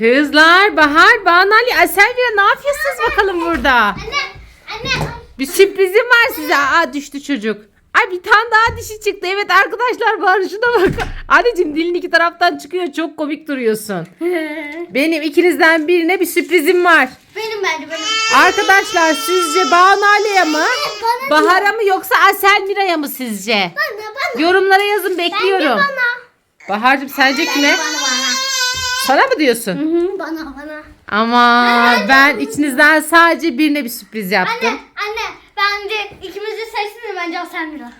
Kızlar, Bahar, Banu Ali, Aselvia ne yapıyorsunuz bakalım burada? Anne, anne. Bir sürprizim var size. Aa düştü çocuk. Ay bir tane daha dişi çıktı. Evet arkadaşlar Bahar şuna bak. Anneciğim dilin iki taraftan çıkıyor. Çok komik duruyorsun. Benim ikinizden birine bir sürprizim var. benim bence benim. Arkadaşlar sizce Banu Ali'ye mi? Bahar'a mı yoksa Asel Mira'ya mı sizce? Bana bana. Yorumlara yazın bekliyorum. Bence bana. Bahar'cığım sence kime? Bana bana. Sana mı diyorsun? Hı hı, bana bana. Ama ben içinizden sadece birine bir sürpriz yaptım. Anne, anne. Bence ikimizi seçsin de bence Hasan Mira.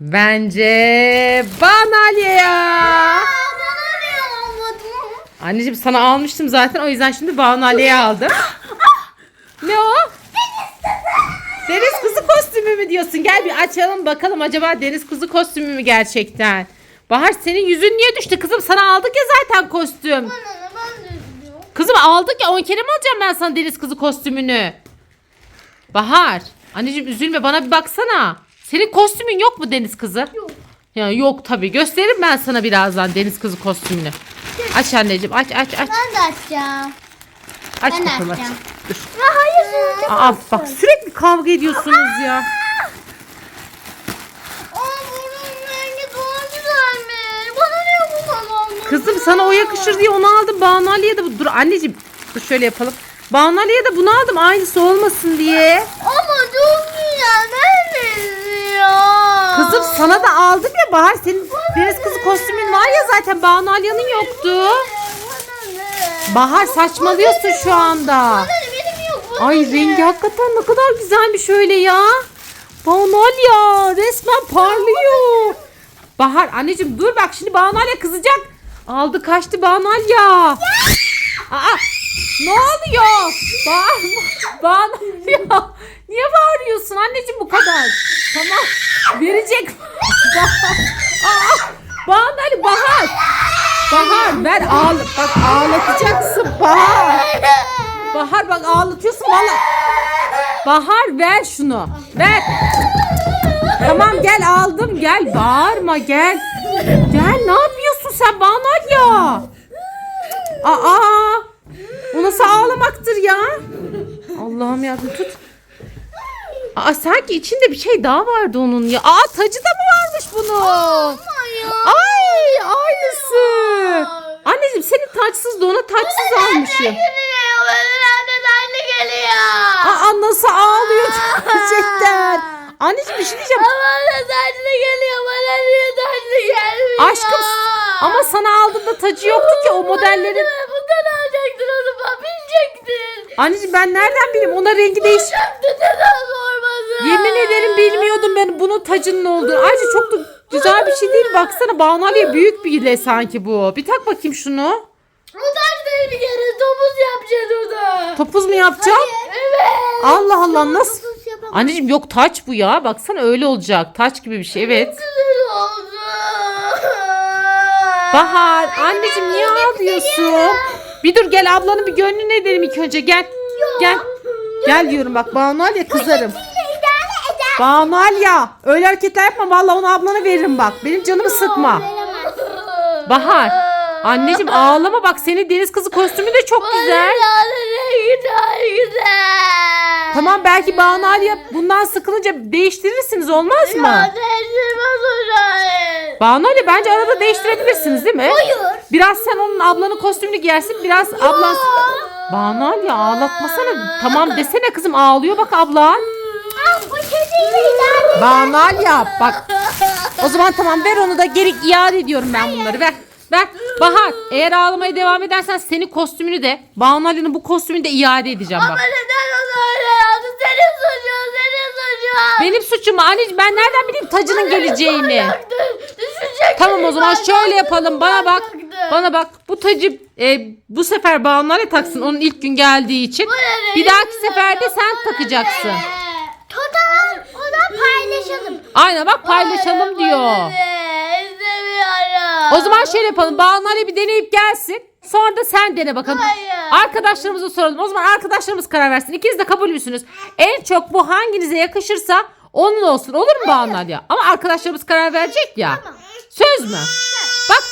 Bence Banu Ali'ye. Aa, bana ne olmadı mı? Anneciğim sana almıştım zaten o yüzden şimdi Banu Ali'ye aldım. ne o? Deniz kızı kostümü mü diyorsun? Gel bir açalım bakalım acaba deniz kızı kostümü mü gerçekten? Bahar senin yüzün niye düştü kızım? Sana aldık ya zaten kostüm. Bana ne ben de üzülüyorum. Kızım aldık ya 10 kere mi alacağım ben sana deniz kızı kostümünü? Bahar. Anneciğim üzülme bana bir baksana. Senin kostümün yok mu deniz kızı? Yok. Ya yok tabii. Gösteririm ben sana birazdan deniz kızı kostümünü. Aç anneciğim aç aç aç. Ben de açacağım. Aç ben bakalım aç. açacağım. Dur. Ya hayır Aa bak sürekli kavga ediyorsunuz ya. Sana o yakışır diye onu aldım. Banu Ali'ye de bu. Dur anneciğim. Dur şöyle yapalım. Banu Ali'ye de bunu aldım aynısı olmasın diye. Ama çok güzel. Ben. Kızım sana da aldım ya Bahar. Senin deniz kızı kostümün var ya zaten Banu Ali'nin yoktu. Bahar saçmalıyorsun şu anda. Ay rengi hakikaten ne kadar güzelmiş öyle ya. Banu Ali ya resmen parlıyor. Bahar anneciğim dur bak şimdi Banu Ali kızacak. Aldı kaçtı Banu Ali ya. Aa, ne oluyor? Bağırma. Banu Ali ya. Niye bağırıyorsun anneciğim bu kadar? Tamam verecek. Aa, Ali Bahar. Bahar ver ağla. Bak ağlatacaksın Bahar. Bahar bak ağlatıyorsun valla. Bahar ver şunu. Ver. Tamam gel aldım gel. Bağırma gel. Gel ne yapıyorsun sen Banal ya? Aa. O nasıl ağlamaktır ya? Allah'ım yardım tut. Aa sanki içinde bir şey daha vardı onun ya. Aa tacı da mı varmış bunun? Ay aynısı. Anneciğim senin taçsız da ona taçsız anne geliyor. Aa nasıl ağlıyor gerçekten. Anneciğim bir şey diyeceğim. Bana anne geliyor. Bana niye anne gelmiyor? Aşkım ama sana aldığımda tacı yoktu ki o modellerin. Bundan alacaktın onu bana bilecektin. Anneciğim ben nereden bileyim ona rengi değiş. Alacaktın neden sormadın? Yemin ederim bilmiyordum ben bunun tacının olduğunu. Ayrıca çok da güzel bir şey değil. Baksana Banu Ali'ye büyük bir de sanki bu. Bir tak bakayım şunu. O taş değil bir kere topuz yapacaksın onu. Topuz mu yapacağım? Evet. Allah Allah nasıl? Topuz yapamam. Anneciğim yok taç bu ya. Baksana öyle olacak. Taç gibi bir şey evet. Güzel oldu. Bahar anneciğim niye ağlıyorsun? Bir dur gel ablanın bir gönlünü edelim ilk önce gel. Gel. Gel diyorum bak Banu Ali'ye kızarım. Banu Ali'ye öyle hareketler yapma vallahi onu ablana veririm bak. Benim canımı sıkma. Bahar. Anneciğim ağlama bak senin deniz kızı kostümü de çok güzel. Tamam belki Banu Ali'ye bundan sıkılınca değiştirirsiniz olmaz mı? Değiştirmez hocam. Banu Ali bence arada değiştirebilirsiniz değil mi? Hayır. Biraz sen onun ablanın kostümünü giyersin biraz ablan... Banu Ali ağlatmasana. Tamam desene kızım ağlıyor bak ablan. İdare Banu Ali yap bak. O zaman tamam ver onu da geri iade ediyorum ben bunları ver. Ver. Bahar eğer ağlamaya devam edersen senin kostümünü de Banu Ali'nin bu kostümünü de iade edeceğim Ama bak. neden onu öyle yaptın? Senin suçun, senin suçun. Benim suçum mu? Anneciğim ben nereden bileyim tacının geleceğini? Düşecek. Tamam o zaman şöyle yapalım. Bana bak. Bana bak. Bu tacı e, bu sefer Banu Ali taksın. Onun ilk gün geldiği için. Bir dahaki seferde sen takacaksın. Total o da paylaşalım. Aynen bak paylaşalım diyor. O zaman şöyle yapalım. Banu Ali bir deneyip gelsin. Sonra da sen dene bakalım. Hayır. Arkadaşlarımıza soralım. O zaman arkadaşlarımız karar versin. İkiniz de kabul müsünüz? En çok bu hanginize yakışırsa onun olsun. Olur mu Banu Ali? Ama arkadaşlarımız karar verecek ya. Söz mü? Bak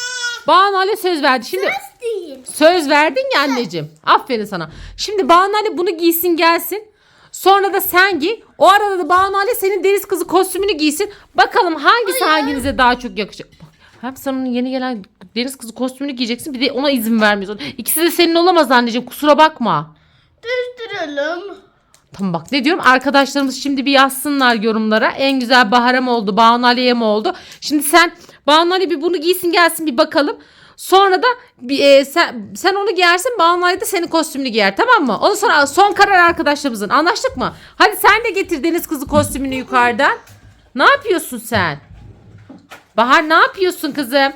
Banu Ali söz verdi. Şimdi değil. Söz verdin ya anneciğim. Aferin sana. Şimdi Banu Ali bunu giysin gelsin. Sonra da sen giy. O arada da Banu Ali senin deniz kızı kostümünü giysin. Bakalım hangisi hanginize daha çok yakışacak. Hem sen onun yeni gelen deniz kızı kostümünü giyeceksin bir de ona izin vermiyorsun. İkisi de senin olamaz anneciğim kusura bakma. Değiştirelim. Tamam bak ne diyorum arkadaşlarımız şimdi bir yazsınlar yorumlara. En güzel Bahar'a mı oldu Banu Ali'ye mi oldu? Şimdi sen Banu Ali bir bunu giysin gelsin bir bakalım. Sonra da bir, e, sen, sen onu giyersin Banu Ali de senin kostümünü giyer tamam mı? Ondan sonra son karar arkadaşlarımızın anlaştık mı? Hadi sen de getir deniz kızı kostümünü yukarıdan. Ne yapıyorsun sen? Bahar ne yapıyorsun kızım?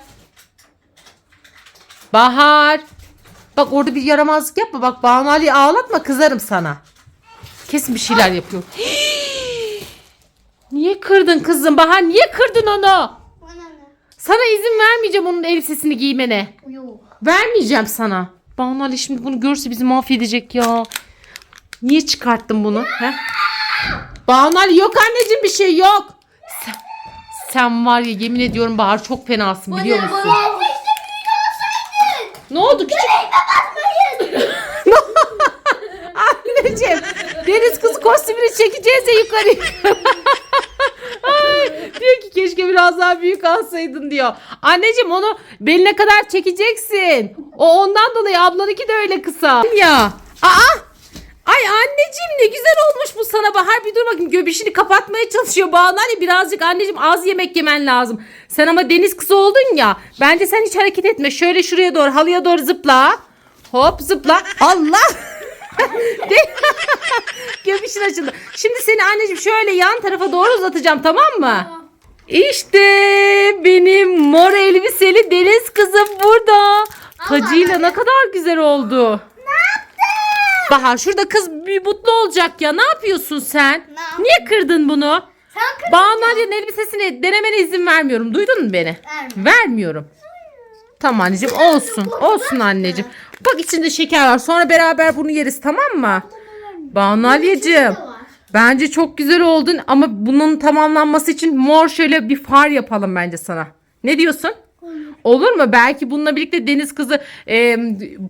Bahar. Bak orada bir yaramazlık yapma. Bak Banu Ali'yi ağlatma kızarım sana. Kesin bir şeyler yapıyor. Niye kırdın kızım Bahar? Niye kırdın onu? Bana ne? Sana izin vermeyeceğim onun elbisesini giymene. Yok. Vermeyeceğim sana. Banu Ali şimdi bunu görse bizi mahvedecek ya. Niye çıkarttın bunu? He? Banu Ali yok anneciğim bir şey yok. Sen, var ya yemin ediyorum Bahar çok fenasın biliyor musun? Ne oldu küçük? Anneciğim deniz kızı kostümünü çekeceğiz ya yukarı. Ay, diyor ki keşke biraz daha büyük alsaydın diyor. Anneciğim onu beline kadar çekeceksin. O ondan dolayı ablanınki de öyle kısa. Ya. Aa. Ay anneciğim ne güzel olmuş bu sana Bahar. Bir dur bakayım göbüşünü kapatmaya çalışıyor. Banu hani birazcık anneciğim az yemek yemen lazım. Sen ama deniz kızı oldun ya. Bence sen hiç hareket etme. Şöyle şuraya doğru halıya doğru zıpla. Hop zıpla. Allah. Göbüşün açıldı. Şimdi seni anneciğim şöyle yan tarafa doğru uzatacağım tamam mı? İşte benim mor elbiseli deniz kızım burada. Tacıyla ne kadar güzel oldu. Bahar şurada kız bir mutlu olacak ya. Ne yapıyorsun sen? yaptım? Niye kırdın bunu? Sen kırdın. Banu Ali'nin elbisesini denemene izin vermiyorum. Duydun mu beni? Vermiyorum. Vermiyorum. Tamam anneciğim olsun. Olsun anneciğim. Bak içinde şeker var. Sonra beraber bunu yeriz tamam mı? Banu Ali'ciğim. Bence çok güzel oldun ama bunun tamamlanması için mor şöyle bir far yapalım bence sana. Ne diyorsun? Olur mu? Belki bununla birlikte deniz kızı e,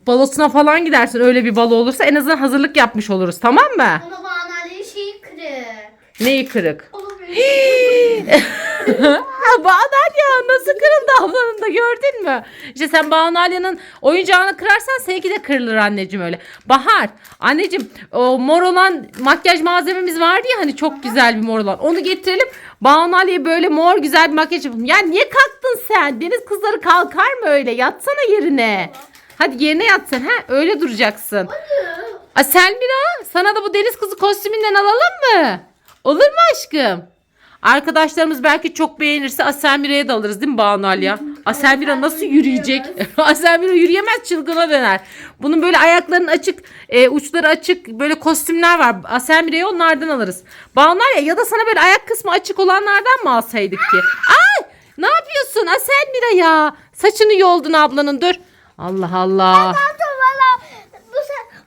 balosuna falan gidersin. Öyle bir balo olursa en azından hazırlık yapmış oluruz. Tamam mı? Ona bana şeyi kırık. Neyi kırık? Olabilir. Bağdalya nasıl kırıldı ablanın da gördün mü? İşte sen Bağdalya'nın oyuncağını kırarsan seninki de kırılır anneciğim öyle. Bahar anneciğim o mor olan makyaj malzememiz vardı ya hani çok güzel bir mor olan. Onu getirelim. Bağdalya'ya böyle mor güzel bir makyaj yapalım. Ya niye kalktın sen? Deniz kızları kalkar mı öyle? Yatsana yerine. Hadi yerine yat sen. Ha? Öyle duracaksın. A Selmira sana da bu deniz kızı kostümünden alalım mı? Olur mu aşkım? Arkadaşlarımız belki çok beğenirse Aselmira'ya da alırız değil mi Banu Alya? Aselmira nasıl yürüyecek? Aselmira yürüyemez çılgına döner. Bunun böyle ayaklarının açık, e, uçları açık böyle kostümler var. Aselmira'ya onlardan alırız. Banu Alya ya da sana böyle ayak kısmı açık olanlardan mı alsaydık ki? Ay ne yapıyorsun Aselmira ya? Saçını yoldun ablanın dur. Allah Allah.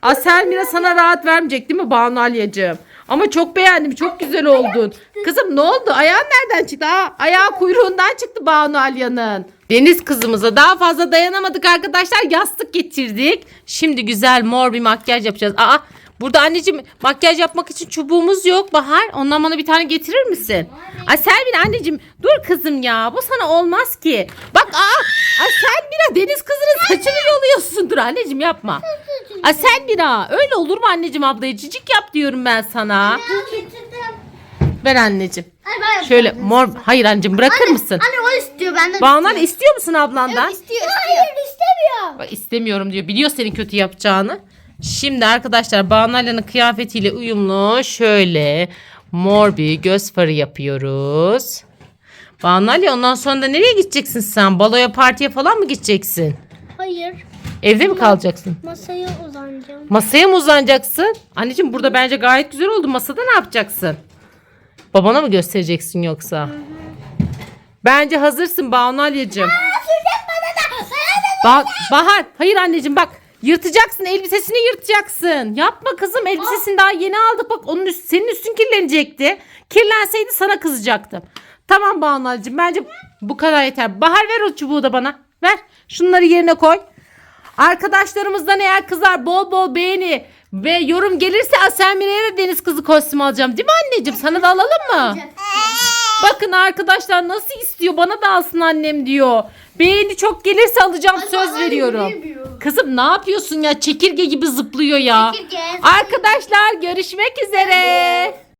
Aselmira sana rahat vermeyecek değil mi Banu Alyacığım? Ama çok beğendim. Çok güzel oldun. Kızım ne oldu? Ayağın nereden çıktı? Aa, ayağı kuyruğundan çıktı Banu Alya'nın. Deniz kızımıza daha fazla dayanamadık arkadaşlar. Yastık getirdik. Şimdi güzel mor bir makyaj yapacağız. Aa burada anneciğim makyaj yapmak için çubuğumuz yok Bahar. Ondan bana bir tane getirir misin? Ay Selmin anneciğim dur kızım ya. Bu sana olmaz ki. Bak aa ay Selmira deniz kızının saçını yoluyorsun. Dur anneciğim yapma. Ay Selmira öyle olur mu anneciğim ablaya cicik yap diyorum ben sana. Ver anneciğim. Ay ben Şöyle mor hayır anneciğim bırakır mısın? Anne o istiyor benden. Ali, istiyor musun ablandan? istiyor, istiyor. Hayır istemiyorum. Bak istemiyorum diyor. Biliyor senin kötü yapacağını. Şimdi arkadaşlar Banu Ali'nin kıyafetiyle uyumlu şöyle mor bir göz farı yapıyoruz. Banu Ali ondan sonra da nereye gideceksin sen? Baloya partiye falan mı gideceksin? Hayır. Evde mi kalacaksın? Masaya uzanacağım. Masaya mı uzanacaksın? Anneciğim burada bence gayet güzel oldu. Masada ne yapacaksın? Babana mı göstereceksin yoksa? Bence hazırsın Banu Ali'cim. Ba- Bahar hayır anneciğim bak yırtacaksın elbisesini yırtacaksın. Yapma kızım elbisesini daha yeni aldık bak onun üst, senin üstün kirlenecekti. Kirlenseydi sana kızacaktım. Tamam Banu Ali'cim bence bu kadar yeter. Bahar ver o çubuğu da bana ver şunları yerine koy. Arkadaşlarımızdan eğer kızlar bol bol beğeni ve yorum gelirse Aselmine'ye de deniz kızı kostümü alacağım. Değil mi anneciğim? Sana da alalım mı? Bakın arkadaşlar nasıl istiyor bana da alsın annem diyor. Beğeni çok gelirse alacağım söz veriyorum. Kızım ne yapıyorsun ya? Çekirge gibi zıplıyor ya. Çekirge. Arkadaşlar görüşmek üzere.